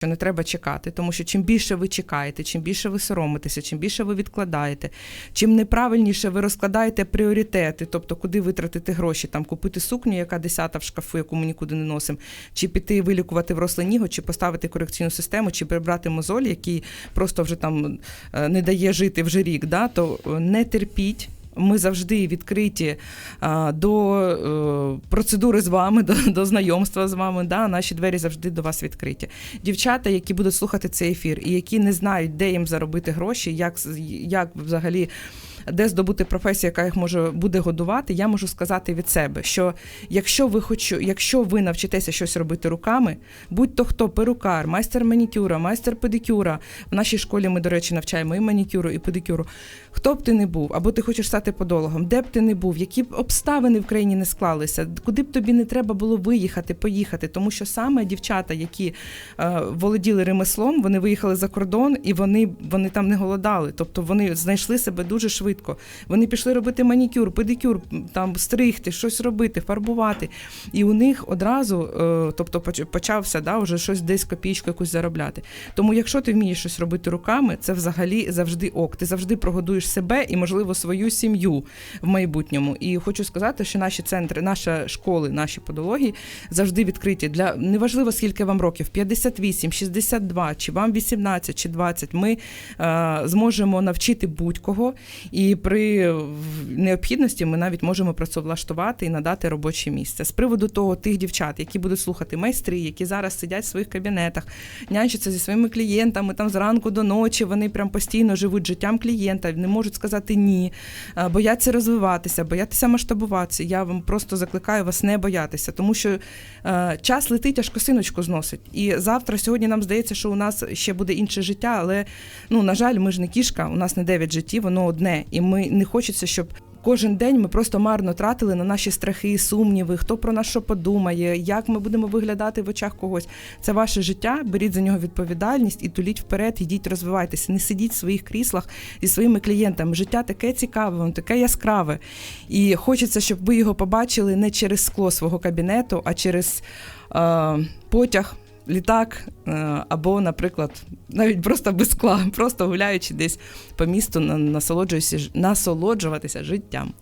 Що не треба чекати, тому що чим більше ви чекаєте, чим більше ви соромитеся, чим більше ви відкладаєте, чим неправильніше ви розкладаєте пріоритети, тобто куди витратити гроші, там купити сукню, яка десята в шкафу, яку ми нікуди не носимо, чи піти вилікувати вросле ніго, чи поставити корекційну систему, чи прибрати мозоль, який просто вже там е, не дає жити вже рік. Да? То е, не терпіть. Ми завжди відкриті а, до е, процедури з вами, до, до знайомства з вами. Да? Наші двері завжди до вас відкриті. Дівчата, які будуть слухати цей ефір, і які не знають, де їм заробити гроші, як, як взагалі. Де здобути професію, яка їх може буде годувати, я можу сказати від себе, що якщо ви хочу, якщо ви навчитеся щось робити руками, будь-то хто перукар, майстер манікюра, майстер педикюра. В нашій школі ми, до речі, навчаємо і манікюру, і педикюру. Хто б ти не був, або ти хочеш стати подологом, де б ти не був, які б обставини в країні не склалися, куди б тобі не треба було виїхати, поїхати, тому що саме дівчата, які е, володіли ремеслом, вони виїхали за кордон і вони, вони там не голодали. Тобто вони знайшли себе дуже швидко. Вони пішли робити манікюр, педикюр, там стригти, щось робити, фарбувати. І у них одразу, е, тобто, почався да, вже щось десь копійку якусь заробляти. Тому, якщо ти вмієш щось робити руками, це взагалі завжди ок. Ти завжди прогодуєш себе і, можливо, свою сім'ю в майбутньому. І хочу сказати, що наші центри, наші школи, наші подології завжди відкриті для неважливо скільки вам років 58, 62, чи вам 18, чи 20, Ми е, зможемо навчити будь-кого, і при необхідності ми навіть можемо працевлаштувати і надати робоче місце. З приводу того, тих дівчат, які будуть слухати майстри, які зараз сидять в своїх кабінетах, нянчаться зі своїми клієнтами там зранку до ночі. Вони прям постійно живуть життям клієнта, не можуть сказати ні, е, бояться розвиватися, боятися масштабуватися. Я вам просто закликаю вас не боятися, тому що е, час летить, аж косиночку зносить. І завтра, сьогодні нам здається, що у нас ще буде інше життя, але ну на жаль, ми ж не кішка, у нас не дев'ять життів, воно одне, і ми не хочеться, щоб. Кожен день ми просто марно тратили на наші страхи, сумніви, хто про нас що подумає, як ми будемо виглядати в очах когось. Це ваше життя, беріть за нього відповідальність і туліть вперед, ідіть, розвивайтеся. Не сидіть в своїх кріслах зі своїми клієнтами. Життя таке цікаве, воно таке яскраве. І хочеться, щоб ви його побачили не через скло свого кабінету, а через е, потяг. Літак е, або, наприклад, навіть просто без скла, просто гуляючи десь по місту, на- насолоджуючись- насолоджуватися життям.